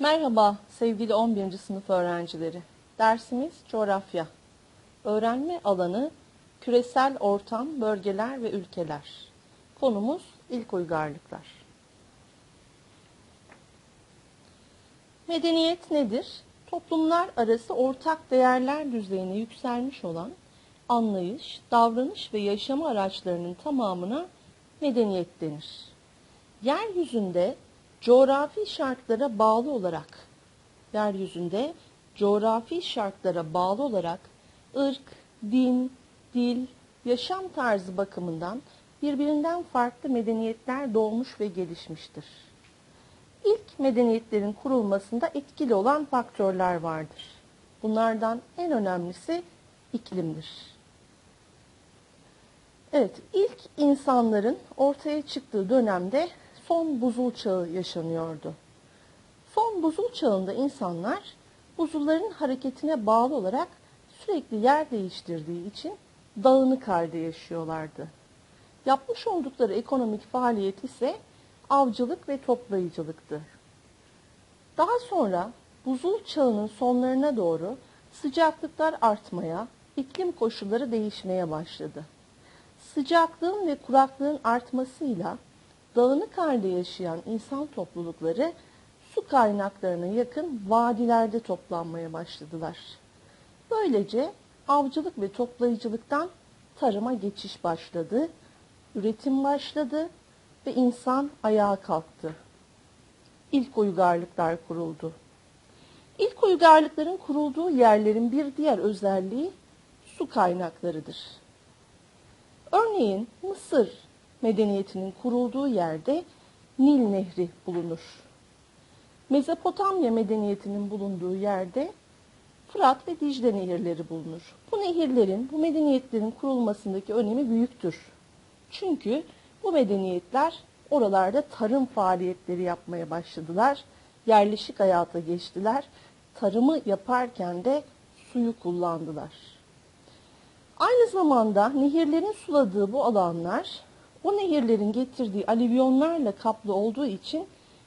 Merhaba sevgili 11. sınıf öğrencileri. Dersimiz coğrafya. Öğrenme alanı küresel ortam, bölgeler ve ülkeler. Konumuz ilk uygarlıklar. Medeniyet nedir? Toplumlar arası ortak değerler düzeyine yükselmiş olan anlayış, davranış ve yaşama araçlarının tamamına medeniyet denir. Yeryüzünde coğrafi şartlara bağlı olarak yeryüzünde coğrafi şartlara bağlı olarak ırk, din, dil, yaşam tarzı bakımından birbirinden farklı medeniyetler doğmuş ve gelişmiştir. İlk medeniyetlerin kurulmasında etkili olan faktörler vardır. Bunlardan en önemlisi iklimdir. Evet, ilk insanların ortaya çıktığı dönemde son buzul çağı yaşanıyordu. Son buzul çağında insanlar buzulların hareketine bağlı olarak sürekli yer değiştirdiği için dağınık halde yaşıyorlardı. Yapmış oldukları ekonomik faaliyet ise avcılık ve toplayıcılıktı. Daha sonra buzul çağının sonlarına doğru sıcaklıklar artmaya, iklim koşulları değişmeye başladı. Sıcaklığın ve kuraklığın artmasıyla dağınık halde yaşayan insan toplulukları su kaynaklarına yakın vadilerde toplanmaya başladılar. Böylece avcılık ve toplayıcılıktan tarıma geçiş başladı, üretim başladı ve insan ayağa kalktı. İlk uygarlıklar kuruldu. İlk uygarlıkların kurulduğu yerlerin bir diğer özelliği su kaynaklarıdır. Örneğin Mısır medeniyetinin kurulduğu yerde Nil Nehri bulunur. Mezopotamya medeniyetinin bulunduğu yerde Fırat ve Dicle nehirleri bulunur. Bu nehirlerin, bu medeniyetlerin kurulmasındaki önemi büyüktür. Çünkü bu medeniyetler oralarda tarım faaliyetleri yapmaya başladılar. Yerleşik hayata geçtiler. Tarımı yaparken de suyu kullandılar. Aynı zamanda nehirlerin suladığı bu alanlar o nehirlerin getirdiği alüvyonlarla kaplı olduğu için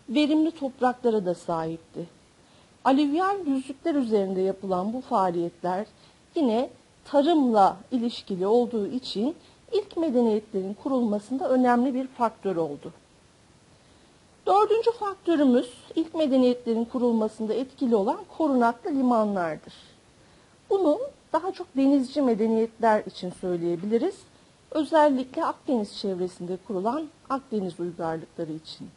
verimli topraklara da sahipti. Alüvyal düzlükler üzerinde yapılan bu faaliyetler yine tarımla ilişkili olduğu için ilk medeniyetlerin kurulmasında önemli bir faktör oldu. Dördüncü faktörümüz ilk medeniyetlerin kurulmasında etkili olan korunaklı limanlardır. Bunu daha çok denizci medeniyetler için söyleyebiliriz. Özellikle Akdeniz çevresinde kurulan Akdeniz uygarlıkları için.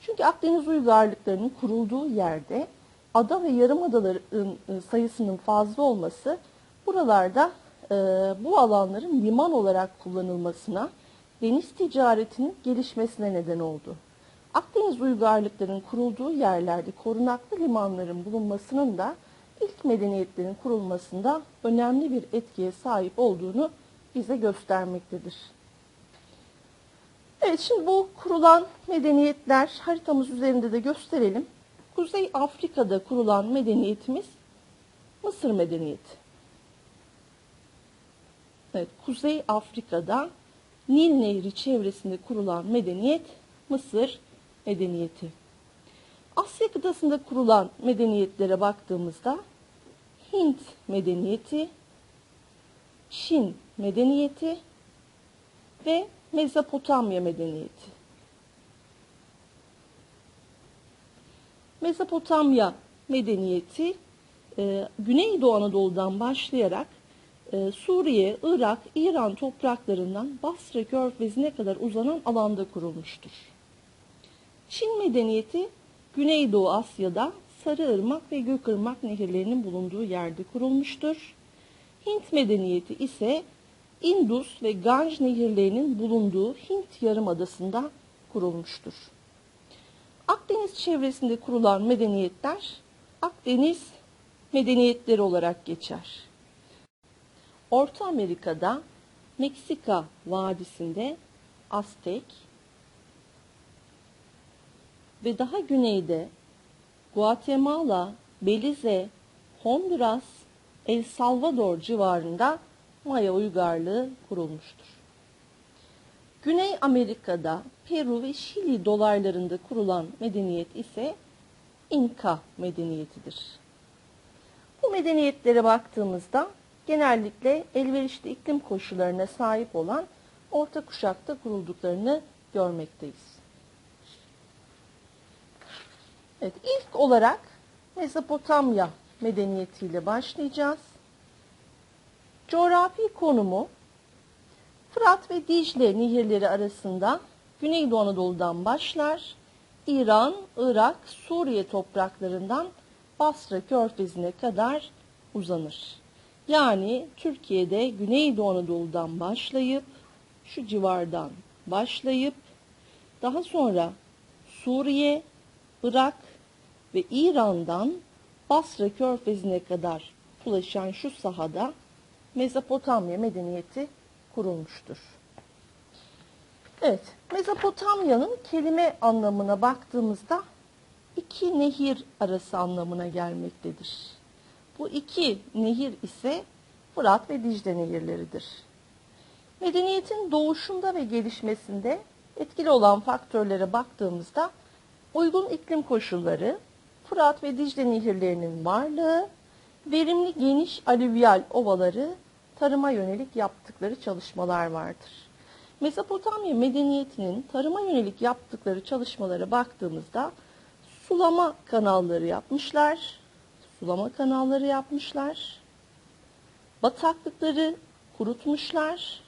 Çünkü Akdeniz uygarlıklarının kurulduğu yerde ada ve yarımadaların e, sayısının fazla olması buralarda e, bu alanların liman olarak kullanılmasına, deniz ticaretinin gelişmesine neden oldu. Akdeniz uygarlıklarının kurulduğu yerlerde korunaklı limanların bulunmasının da ilk medeniyetlerin kurulmasında önemli bir etkiye sahip olduğunu bize göstermektedir. Evet şimdi bu kurulan medeniyetler haritamız üzerinde de gösterelim. Kuzey Afrika'da kurulan medeniyetimiz Mısır medeniyeti. Evet, Kuzey Afrika'da Nil Nehri çevresinde kurulan medeniyet Mısır medeniyeti. Asya kıtasında kurulan medeniyetlere baktığımızda Hint medeniyeti, Çin medeniyeti ve Mezopotamya medeniyeti. Mezopotamya medeniyeti e, Güneydoğu Anadolu'dan başlayarak e, Suriye, Irak, İran topraklarından Basra Körfezi'ne kadar uzanan alanda kurulmuştur. Çin medeniyeti Güneydoğu Asya'da Sarıırmak ve Gökırmak nehirlerinin bulunduğu yerde kurulmuştur. Hint medeniyeti ise Indus ve Ganj nehirlerinin bulunduğu Hint Yarımadası'nda kurulmuştur. Akdeniz çevresinde kurulan medeniyetler Akdeniz medeniyetleri olarak geçer. Orta Amerika'da Meksika Vadisi'nde Aztek ve daha güneyde Guatemala, Belize, Honduras, El Salvador civarında Maya uygarlığı kurulmuştur. Güney Amerika'da Peru ve Şili dolaylarında kurulan medeniyet ise İnka medeniyetidir. Bu medeniyetlere baktığımızda genellikle elverişli iklim koşullarına sahip olan orta kuşakta kurulduklarını görmekteyiz. Evet, ilk olarak Mezopotamya medeniyetiyle başlayacağız. Coğrafi konumu Fırat ve Dicle nehirleri arasında Güneydoğu Anadolu'dan başlar. İran, Irak, Suriye topraklarından Basra Körfezi'ne kadar uzanır. Yani Türkiye'de Güneydoğu Anadolu'dan başlayıp şu civardan başlayıp daha sonra Suriye, Irak ve İran'dan Basra Körfezi'ne kadar ulaşan şu sahada Mezopotamya medeniyeti kurulmuştur. Evet, Mezopotamya'nın kelime anlamına baktığımızda iki nehir arası anlamına gelmektedir. Bu iki nehir ise Fırat ve Dicle nehirleridir. Medeniyetin doğuşunda ve gelişmesinde etkili olan faktörlere baktığımızda uygun iklim koşulları, Fırat ve Dicle nehirlerinin varlığı, verimli geniş alüvyal ovaları, tarıma yönelik yaptıkları çalışmalar vardır. Mezopotamya medeniyetinin tarıma yönelik yaptıkları çalışmalara baktığımızda sulama kanalları yapmışlar. Sulama kanalları yapmışlar. Bataklıkları kurutmuşlar.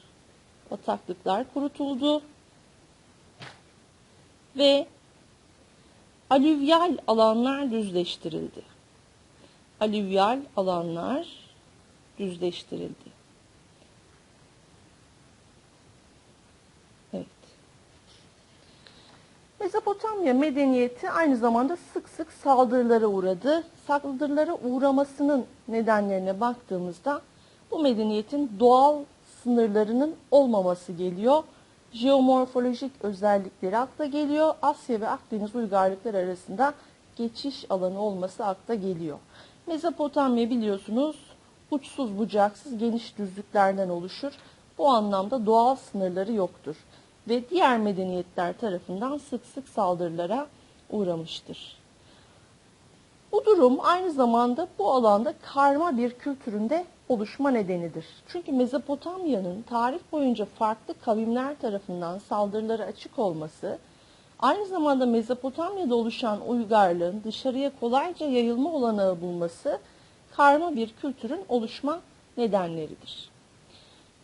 Bataklıklar kurutuldu. Ve alüvyal alanlar düzleştirildi. Alüvyal alanlar düzleştirildi. Mezopotamya medeniyeti aynı zamanda sık sık saldırılara uğradı. Saldırılara uğramasının nedenlerine baktığımızda bu medeniyetin doğal sınırlarının olmaması geliyor. Jeomorfolojik özellikleri akla geliyor. Asya ve Akdeniz uygarlıkları arasında geçiş alanı olması akla geliyor. Mezopotamya biliyorsunuz uçsuz bucaksız geniş düzlüklerden oluşur. Bu anlamda doğal sınırları yoktur ve diğer medeniyetler tarafından sık sık saldırılara uğramıştır. Bu durum aynı zamanda bu alanda karma bir kültüründe oluşma nedenidir. Çünkü Mezopotamya'nın tarih boyunca farklı kavimler tarafından saldırılara açık olması, aynı zamanda Mezopotamya'da oluşan uygarlığın dışarıya kolayca yayılma olanağı bulması, karma bir kültürün oluşma nedenleridir.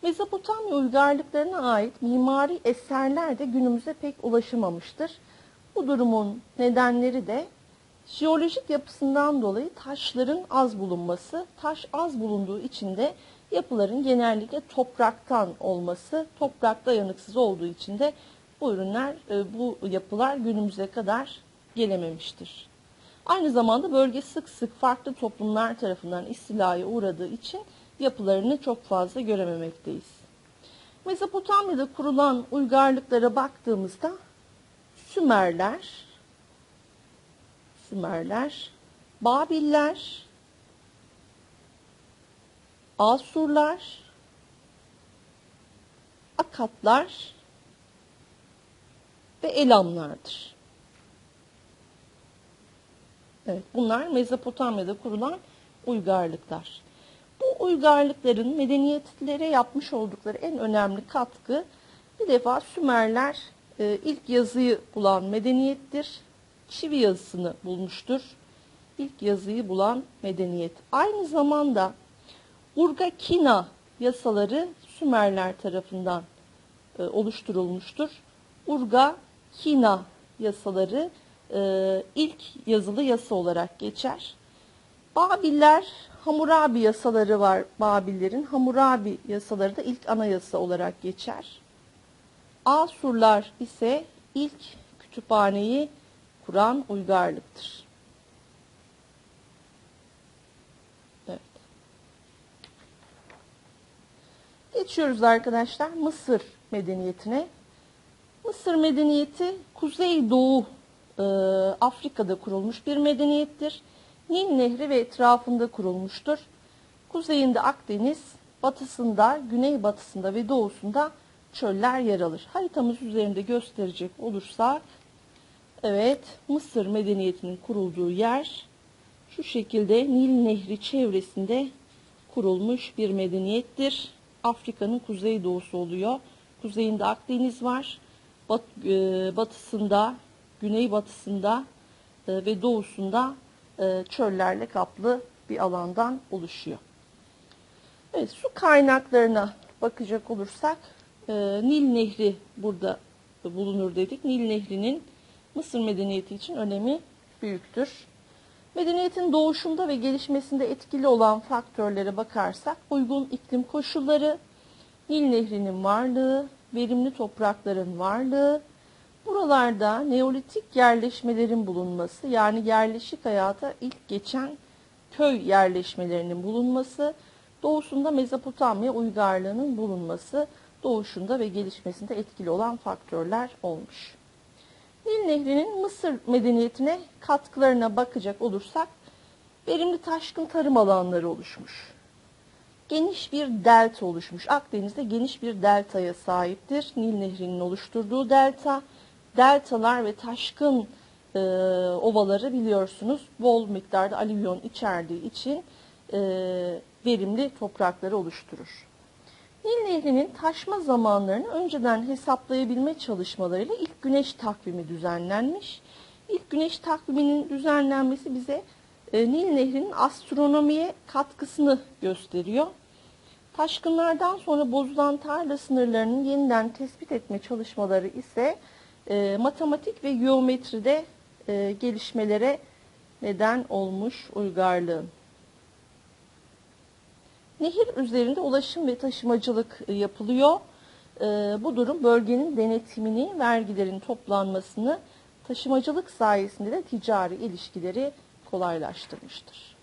Mezopotamya uygarlıklarına ait mimari eserler de günümüze pek ulaşamamıştır. Bu durumun nedenleri de jeolojik yapısından dolayı taşların az bulunması, taş az bulunduğu için de yapıların genellikle topraktan olması, toprak dayanıksız olduğu için de bu ürünler, e, bu yapılar günümüze kadar gelememiştir. Aynı zamanda bölge sık sık farklı toplumlar tarafından istilaya uğradığı için yapılarını çok fazla görememekteyiz. Mezopotamya'da kurulan uygarlıklara baktığımızda Sümerler, Sümerler, Babiller, Asurlar, Akatlar ve Elamlardır. Evet, bunlar Mezopotamya'da kurulan uygarlıklar. Uygarlıkların medeniyetlere yapmış oldukları en önemli katkı bir defa Sümerler e, ilk yazıyı bulan medeniyettir. Çivi yazısını bulmuştur. İlk yazıyı bulan medeniyet. Aynı zamanda Urga-Kina yasaları Sümerler tarafından e, oluşturulmuştur. Urga-Kina yasaları e, ilk yazılı yasa olarak geçer. Babiller Hammurabi yasaları var Babillerin. Hammurabi yasaları da ilk anayasa olarak geçer. Asurlar ise ilk kütüphaneyi kuran uygarlıktır. Evet. Geçiyoruz arkadaşlar Mısır medeniyetine. Mısır medeniyeti Kuzeydoğu e, Afrika'da kurulmuş bir medeniyettir. Nil Nehri ve etrafında kurulmuştur. Kuzeyinde Akdeniz, batısında, güneybatısında ve doğusunda çöller yer alır. Haritamız üzerinde gösterecek olursak Evet, Mısır medeniyetinin kurulduğu yer şu şekilde Nil Nehri çevresinde kurulmuş bir medeniyettir. Afrika'nın kuzeydoğusu oluyor. Kuzeyinde Akdeniz var. Bat, e, batısında, güneybatısında e, ve doğusunda e, çöllerle kaplı bir alandan oluşuyor. Evet, su kaynaklarına bakacak olursak e, Nil Nehri burada bulunur dedik. Nil Nehri'nin Mısır medeniyeti için önemi büyüktür. Medeniyetin doğuşunda ve gelişmesinde etkili olan faktörlere bakarsak uygun iklim koşulları, Nil Nehri'nin varlığı, verimli toprakların varlığı, buralarda neolitik yerleşmelerin bulunması yani yerleşik hayata ilk geçen köy yerleşmelerinin bulunması, doğusunda Mezopotamya uygarlığının bulunması, doğuşunda ve gelişmesinde etkili olan faktörler olmuş. Nil Nehri'nin Mısır medeniyetine katkılarına bakacak olursak verimli taşkın tarım alanları oluşmuş. Geniş bir delta oluşmuş. Akdeniz'de geniş bir deltaya sahiptir. Nil Nehri'nin oluşturduğu delta. Deltalar ve taşkın e, ovaları biliyorsunuz bol miktarda alüvyon içerdiği için e, verimli toprakları oluşturur. Nil Nehri'nin taşma zamanlarını önceden hesaplayabilme çalışmalarıyla ilk güneş takvimi düzenlenmiş. İlk güneş takviminin düzenlenmesi bize e, Nil Nehri'nin astronomiye katkısını gösteriyor. Taşkınlardan sonra bozulan tarla sınırlarının yeniden tespit etme çalışmaları ise e, matematik ve geometride e, gelişmelere neden olmuş uygarlığın. Nehir üzerinde ulaşım ve taşımacılık e, yapılıyor. E, bu durum bölgenin denetimini, vergilerin toplanmasını, taşımacılık sayesinde de ticari ilişkileri kolaylaştırmıştır.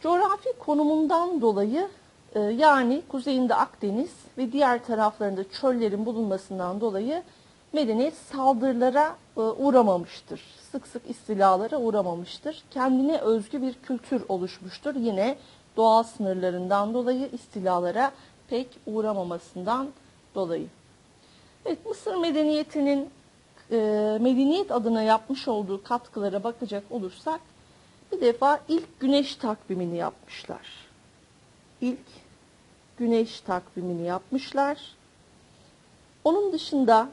Coğrafi konumundan dolayı e, yani kuzeyinde Akdeniz ve diğer taraflarında çöllerin bulunmasından dolayı medeniyet saldırılara uğramamıştır. Sık sık istilalara uğramamıştır. Kendine özgü bir kültür oluşmuştur. Yine doğal sınırlarından dolayı istilalara pek uğramamasından dolayı. Evet, Mısır medeniyetinin e, medeniyet adına yapmış olduğu katkılara bakacak olursak bir defa ilk güneş takvimini yapmışlar. İlk güneş takvimini yapmışlar. Onun dışında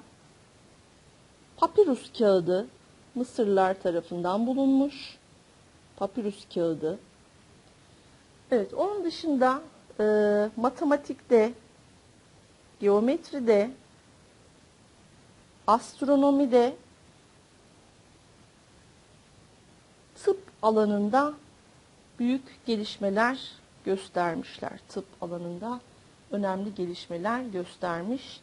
papirus kağıdı Mısırlılar tarafından bulunmuş. Papirus kağıdı Evet, onun dışında e, matematikte, geometride, astronomide, tıp alanında büyük gelişmeler göstermişler. Tıp alanında önemli gelişmeler göstermiş.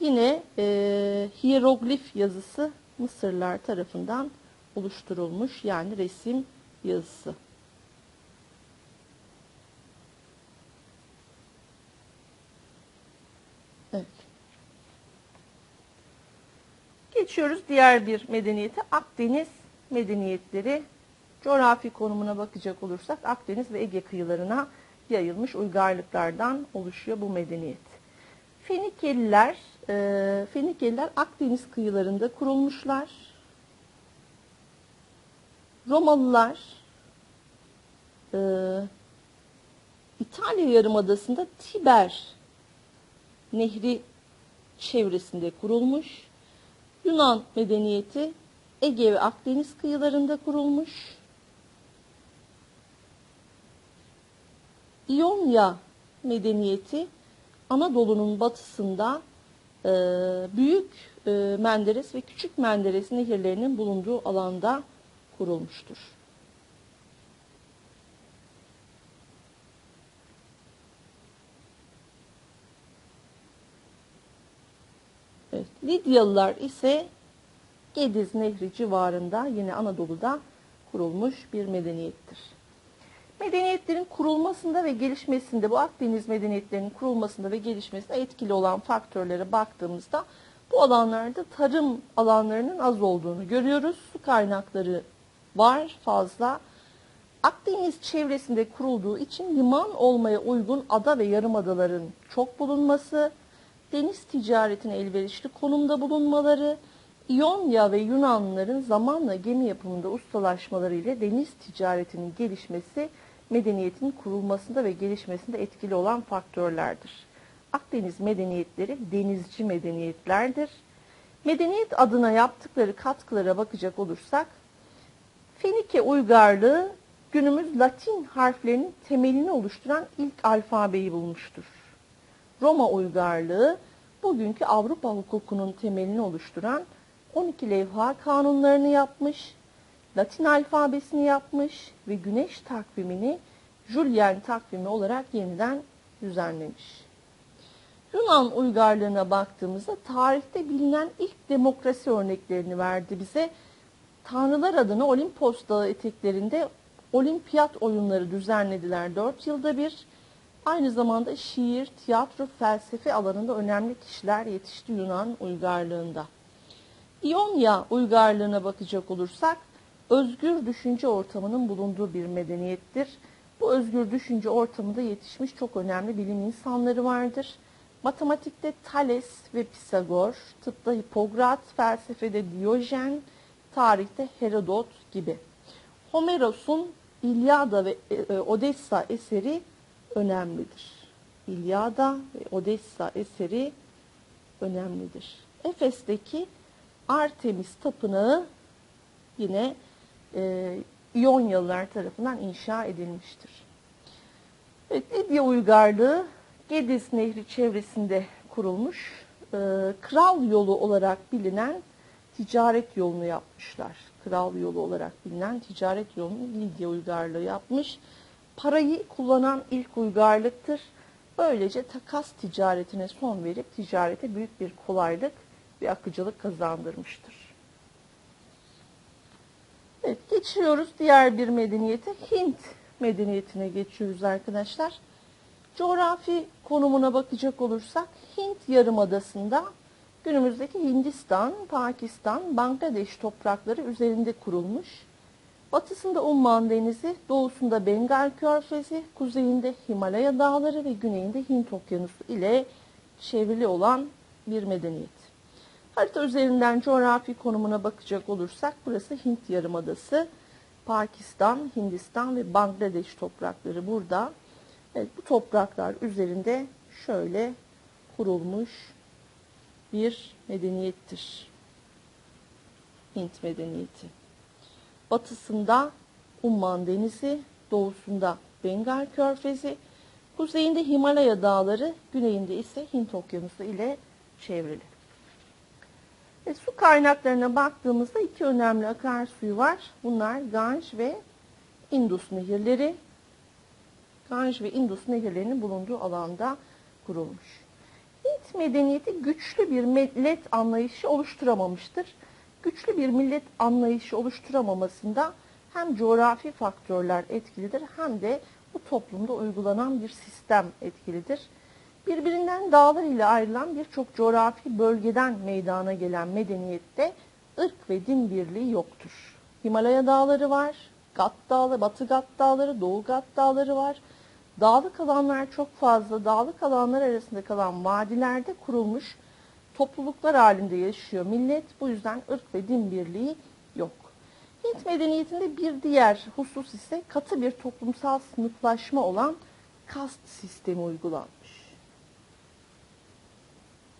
Yine e, hieroglif yazısı Mısırlar tarafından oluşturulmuş yani resim yazısı. Evet. Geçiyoruz diğer bir medeniyete. Akdeniz medeniyetleri. Coğrafi konumuna bakacak olursak Akdeniz ve Ege kıyılarına yayılmış uygarlıklardan oluşuyor bu medeniyet. Fenikeliler, e, Fenikeliler Akdeniz kıyılarında kurulmuşlar. Romalılar e, İtalya Yarımadası'nda Tiber Nehri çevresinde kurulmuş. Yunan medeniyeti Ege ve Akdeniz kıyılarında kurulmuş. İonya medeniyeti Anadolu'nun batısında e, Büyük e, Menderes ve Küçük Menderes nehirlerinin bulunduğu alanda kurulmuştur. Evet, Lidyalılar ise Gediz Nehri civarında yine Anadolu'da kurulmuş bir medeniyettir. Medeniyetlerin kurulmasında ve gelişmesinde bu Akdeniz medeniyetlerinin kurulmasında ve gelişmesinde etkili olan faktörlere baktığımızda bu alanlarda tarım alanlarının az olduğunu görüyoruz. Su kaynakları var fazla. Akdeniz çevresinde kurulduğu için liman olmaya uygun ada ve yarımadaların çok bulunması, deniz ticaretine elverişli konumda bulunmaları, İonya ve Yunanlıların zamanla gemi yapımında ustalaşmaları ile deniz ticaretinin gelişmesi medeniyetin kurulmasında ve gelişmesinde etkili olan faktörlerdir. Akdeniz medeniyetleri denizci medeniyetlerdir. Medeniyet adına yaptıkları katkılara bakacak olursak Fenike uygarlığı günümüz Latin harflerinin temelini oluşturan ilk alfabeyi bulmuştur. Roma uygarlığı bugünkü Avrupa hukukunun temelini oluşturan 12 levha kanunlarını yapmış, Latin alfabesini yapmış ve güneş takvimini Julian takvimi olarak yeniden düzenlemiş. Yunan uygarlığına baktığımızda tarihte bilinen ilk demokrasi örneklerini verdi bize. Tanrılar adına Olimpos Dağı eteklerinde olimpiyat oyunları düzenlediler 4 yılda bir. Aynı zamanda şiir, tiyatro, felsefe alanında önemli kişiler yetişti Yunan uygarlığında. İonya uygarlığına bakacak olursak özgür düşünce ortamının bulunduğu bir medeniyettir. Bu özgür düşünce ortamında yetişmiş çok önemli bilim insanları vardır. Matematikte Thales ve Pisagor, tıpta Hipokrat, felsefede Diyojen, tarihte Herodot gibi. Homeros'un İlyada ve e, Odessa eseri önemlidir. İlyada ve Odessa eseri önemlidir. Efes'teki Artemis Tapınağı yine e, İyonyalılar tarafından inşa edilmiştir. Evet, Lidya uygarlığı Gediz Nehri çevresinde kurulmuş, e, kral yolu olarak bilinen ticaret yolunu yapmışlar. Kral yolu olarak bilinen ticaret yolunu Lidya uygarlığı yapmış. Parayı kullanan ilk uygarlıktır. Böylece takas ticaretine son verip ticarete büyük bir kolaylık ve akıcılık kazandırmıştır. Evet, geçiyoruz diğer bir medeniyete. Hint medeniyetine geçiyoruz arkadaşlar. Coğrafi konumuna bakacak olursak Hint Yarımadası'nda günümüzdeki Hindistan, Pakistan, Bangladeş toprakları üzerinde kurulmuş. Batısında Umman Denizi, doğusunda Bengal Körfezi, kuzeyinde Himalaya Dağları ve güneyinde Hint Okyanusu ile çevrili olan bir medeniyet. Harita üzerinden coğrafi konumuna bakacak olursak burası Hint Yarımadası, Pakistan, Hindistan ve Bangladeş toprakları burada. Evet, bu topraklar üzerinde şöyle kurulmuş bir medeniyettir. Hint medeniyeti. Batısında Umman Denizi, doğusunda Bengal Körfezi, kuzeyinde Himalaya Dağları, güneyinde ise Hint Okyanusu ile çevrili. E, su kaynaklarına baktığımızda iki önemli akarsuyu var. Bunlar Ganj ve Indus nehirleri. Ganj ve Indus nehirlerinin bulunduğu alanda kurulmuş. Hint medeniyeti güçlü bir millet anlayışı oluşturamamıştır. Güçlü bir millet anlayışı oluşturamamasında hem coğrafi faktörler etkilidir hem de bu toplumda uygulanan bir sistem etkilidir. Birbirinden dağlar ile ayrılan birçok coğrafi bölgeden meydana gelen medeniyette ırk ve din birliği yoktur. Himalaya dağları var, Gat dağları, Batı Gat dağları, Doğu Gat dağları var. Dağlık alanlar çok fazla. Dağlık alanlar arasında kalan vadilerde kurulmuş topluluklar halinde yaşıyor millet. Bu yüzden ırk ve din birliği yok. Hint medeniyetinde bir diğer husus ise katı bir toplumsal sınıflaşma olan kast sistemi uygulanmış.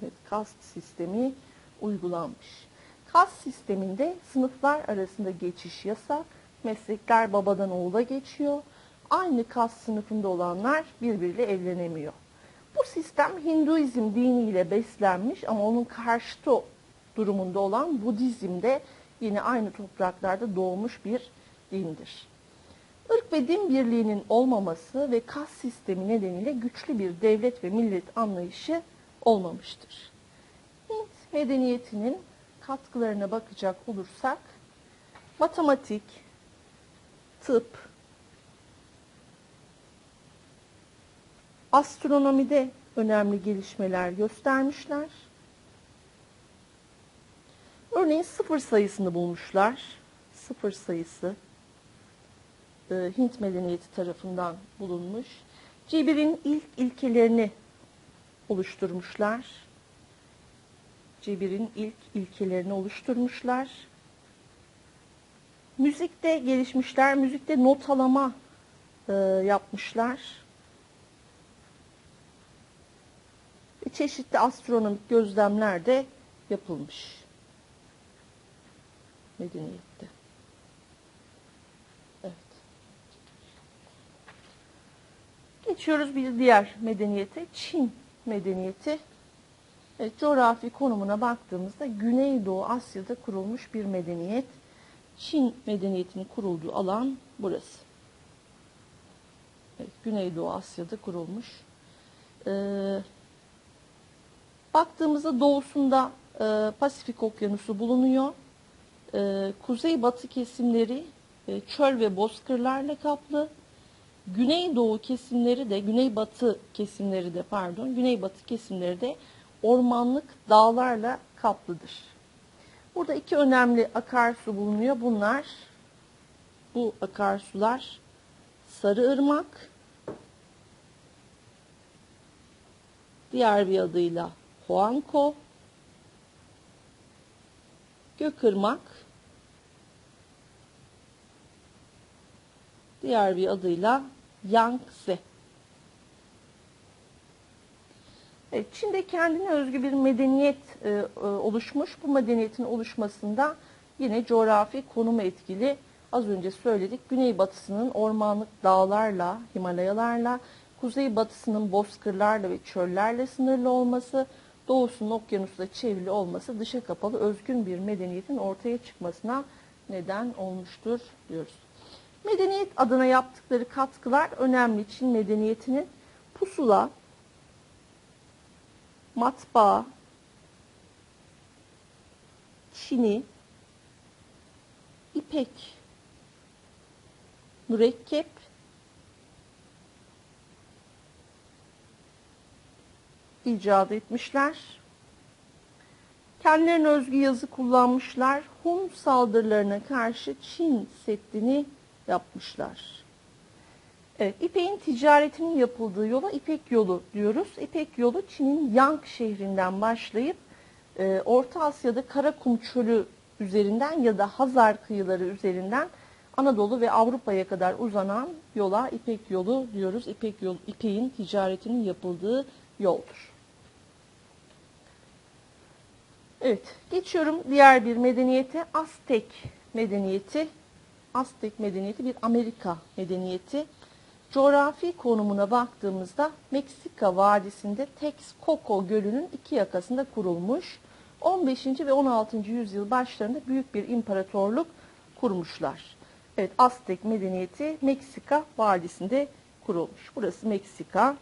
Evet, kast sistemi uygulanmış. Kast sisteminde sınıflar arasında geçiş yasak, meslekler babadan oğula geçiyor. Aynı kast sınıfında olanlar birbiriyle evlenemiyor. Bu sistem Hinduizm diniyle beslenmiş ama onun karşıtı durumunda olan Budizm de yine aynı topraklarda doğmuş bir dindir. Irk ve din birliğinin olmaması ve kas sistemi nedeniyle güçlü bir devlet ve millet anlayışı olmamıştır. Hint medeniyetinin katkılarına bakacak olursak matematik, tıp, astronomide önemli gelişmeler göstermişler. Örneğin sıfır sayısını bulmuşlar. Sıfır sayısı e, Hint medeniyeti tarafından bulunmuş. Cebir'in ilk ilkelerini oluşturmuşlar. cebirin ilk ilkelerini oluşturmuşlar. Müzikte gelişmişler. Müzikte notalama e, yapmışlar. Ve çeşitli astronomik gözlemler de yapılmış. Medeniyette. Evet. Geçiyoruz bir diğer medeniyete. Çin medeniyeti. Evet, coğrafi konumuna baktığımızda Güneydoğu Asya'da kurulmuş bir medeniyet. Çin medeniyetinin kurulduğu alan burası. Evet, Güneydoğu Asya'da kurulmuş. Ee, baktığımızda doğusunda e, Pasifik Okyanusu bulunuyor. Ee, kuzey-batı kesimleri e, çöl ve bozkırlarla kaplı. Güneydoğu kesimleri de, güneybatı kesimleri de pardon, güneybatı kesimleri de ormanlık dağlarla kaplıdır. Burada iki önemli akarsu bulunuyor. Bunlar bu akarsular Sarıırmak, diğer bir adıyla Huangko, Gökırmak, diğer bir adıyla Yangtze. Evet, Çin'de kendine özgü bir medeniyet e, e, oluşmuş. Bu medeniyetin oluşmasında yine coğrafi konumu etkili. Az önce söyledik. Güneybatısının ormanlık dağlarla, Himalayalarla, kuzeybatısının bozkırlarla ve çöllerle sınırlı olması, doğusunun okyanusla çevrili olması dışa kapalı özgün bir medeniyetin ortaya çıkmasına neden olmuştur diyoruz. Medeniyet adına yaptıkları katkılar önemli. Çin medeniyetinin pusula, matbaa, çini, ipek, mürekkep, icat etmişler. Kendilerine özgü yazı kullanmışlar. Hun saldırılarına karşı Çin Seddi'ni yapmışlar. Evet, İpek'in ticaretinin yapıldığı yola İpek yolu diyoruz. İpek yolu Çin'in Yang şehrinden başlayıp e, Orta Asya'da Karakum çölü üzerinden ya da Hazar kıyıları üzerinden Anadolu ve Avrupa'ya kadar uzanan yola İpek yolu diyoruz. İpek yolu İpek'in ticaretinin yapıldığı yoldur. Evet, geçiyorum diğer bir medeniyete. Aztek medeniyeti. Aztek medeniyeti bir Amerika medeniyeti. Coğrafi konumuna baktığımızda Meksika Vadisi'nde Texcoco Gölü'nün iki yakasında kurulmuş. 15. ve 16. yüzyıl başlarında büyük bir imparatorluk kurmuşlar. Evet, Aztek medeniyeti Meksika Vadisi'nde kurulmuş. Burası Meksika.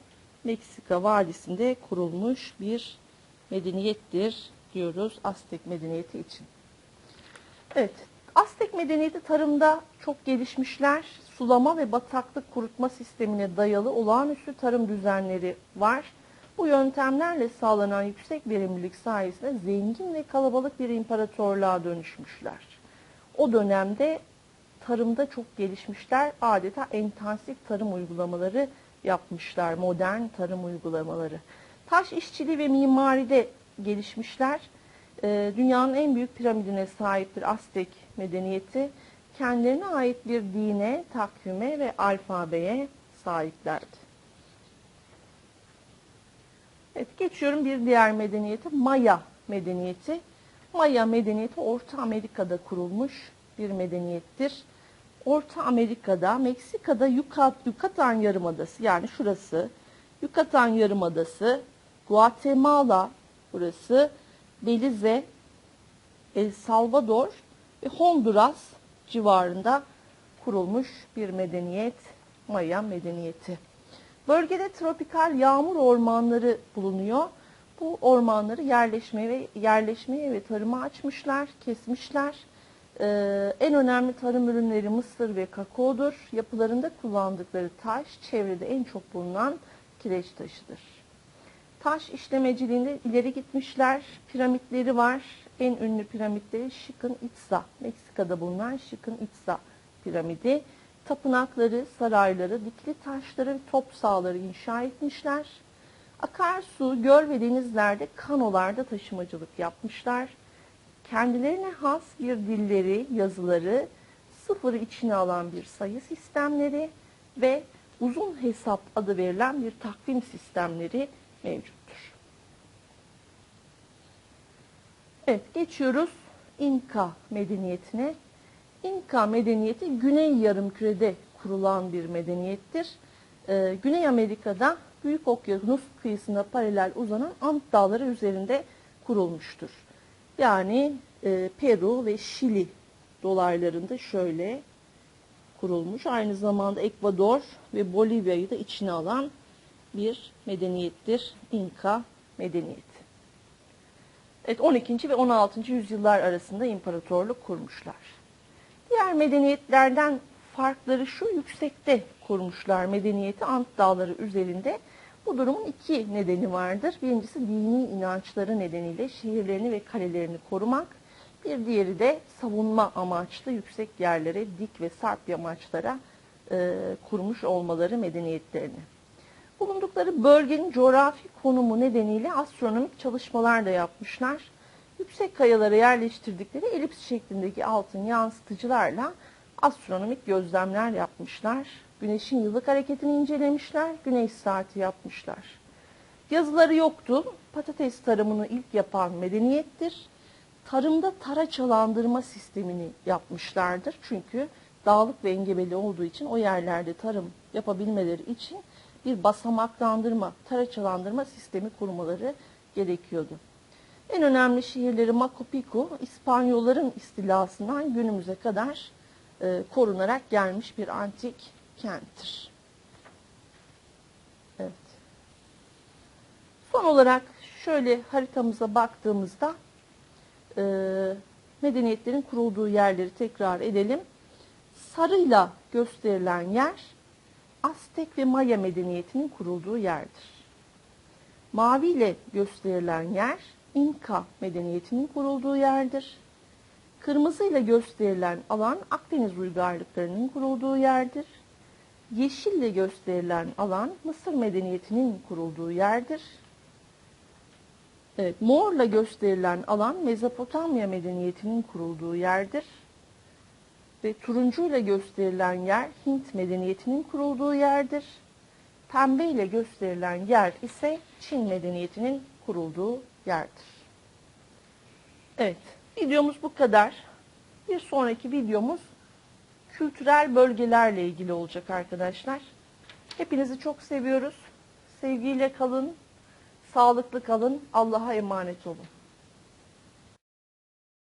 Meksika Vadisi'nde kurulmuş bir medeniyettir diyoruz Aztek medeniyeti için. Evet, Aztek medeniyeti tarımda çok gelişmişler. Sulama ve bataklık kurutma sistemine dayalı olağanüstü tarım düzenleri var. Bu yöntemlerle sağlanan yüksek verimlilik sayesinde zengin ve kalabalık bir imparatorluğa dönüşmüşler. O dönemde tarımda çok gelişmişler. Adeta intensif tarım uygulamaları yapmışlar. Modern tarım uygulamaları. Taş işçiliği ve mimaride gelişmişler. Ee, dünyanın en büyük piramidine sahiptir Aztek medeniyeti. Kendilerine ait bir dine, takvime ve alfabeye sahiplerdi. Evet, geçiyorum bir diğer medeniyete, Maya medeniyeti. Maya medeniyeti Orta Amerika'da kurulmuş bir medeniyettir. Orta Amerika'da, Meksika'da Yukat, Yucatan Yarımadası yani şurası, Yucatan Yarımadası, Guatemala burası, Belize, El Salvador ve Honduras civarında kurulmuş bir medeniyet, Maya medeniyeti. Bölgede tropikal yağmur ormanları bulunuyor. Bu ormanları yerleşmeye ve yerleşmeye ve tarıma açmışlar, kesmişler. Ee, en önemli tarım ürünleri mısır ve kakaodur. Yapılarında kullandıkları taş çevrede en çok bulunan kireç taşıdır. Taş işlemeciliğinde ileri gitmişler. Piramitleri var. En ünlü piramitleri Chichen Itza. Meksika'da bulunan Chichen Itza piramidi. Tapınakları, sarayları, dikili taşları ve top sahaları inşa etmişler. Akarsu, göl ve denizlerde kanolarda taşımacılık yapmışlar. Kendilerine has bir dilleri, yazıları, sıfırı içine alan bir sayı sistemleri ve uzun hesap adı verilen bir takvim sistemleri mevcuttur. Evet, geçiyoruz İnka medeniyetine. İnka medeniyeti Güney Yarımküre'de kurulan bir medeniyettir. Ee, Güney Amerika'da Büyük Okyanus kıyısına paralel uzanan Ant Dağları üzerinde kurulmuştur. Yani e, Peru ve Şili dolaylarında şöyle kurulmuş. Aynı zamanda Ekvador ve Bolivya'yı da içine alan bir medeniyettir. İnka medeniyeti. Evet 12. ve 16. yüzyıllar arasında imparatorluk kurmuşlar. Diğer medeniyetlerden farkları şu yüksekte kurmuşlar medeniyeti Ant Dağları üzerinde. Bu durumun iki nedeni vardır. Birincisi dini inançları nedeniyle şehirlerini ve kalelerini korumak. Bir diğeri de savunma amaçlı yüksek yerlere, dik ve sarp yamaçlara e, kurmuş olmaları medeniyetlerini. Bulundukları bölgenin coğrafi konumu nedeniyle astronomik çalışmalar da yapmışlar. Yüksek kayalara yerleştirdikleri elips şeklindeki altın yansıtıcılarla astronomik gözlemler yapmışlar. Güneşin yıllık hareketini incelemişler, güneş saati yapmışlar. Yazıları yoktu. Patates tarımını ilk yapan medeniyettir. Tarımda taraçalandırma sistemini yapmışlardır. Çünkü dağlık ve engebeli olduğu için o yerlerde tarım yapabilmeleri için bir basamaklandırma, taraçalandırma sistemi kurmaları gerekiyordu. En önemli şehirleri Macupico, İspanyolların istilasından günümüze kadar e, korunarak gelmiş bir antik kenttir. Evet. Son olarak şöyle haritamıza baktığımızda e, medeniyetlerin kurulduğu yerleri tekrar edelim. Sarıyla gösterilen yer Aztek ve Maya medeniyetinin kurulduğu yerdir. Maviyle gösterilen yer İnka medeniyetinin kurulduğu yerdir. Kırmızıyla gösterilen alan Akdeniz uygarlıklarının kurulduğu yerdir. Yeşille gösterilen alan Mısır medeniyetinin kurulduğu yerdir. Evet, morla gösterilen alan Mezopotamya medeniyetinin kurulduğu yerdir. Ve turuncuyla gösterilen yer Hint medeniyetinin kurulduğu yerdir. Pembe ile gösterilen yer ise Çin medeniyetinin kurulduğu yerdir. Evet, videomuz bu kadar. Bir sonraki videomuz kültürel bölgelerle ilgili olacak arkadaşlar. Hepinizi çok seviyoruz. Sevgiyle kalın, sağlıklı kalın. Allah'a emanet olun.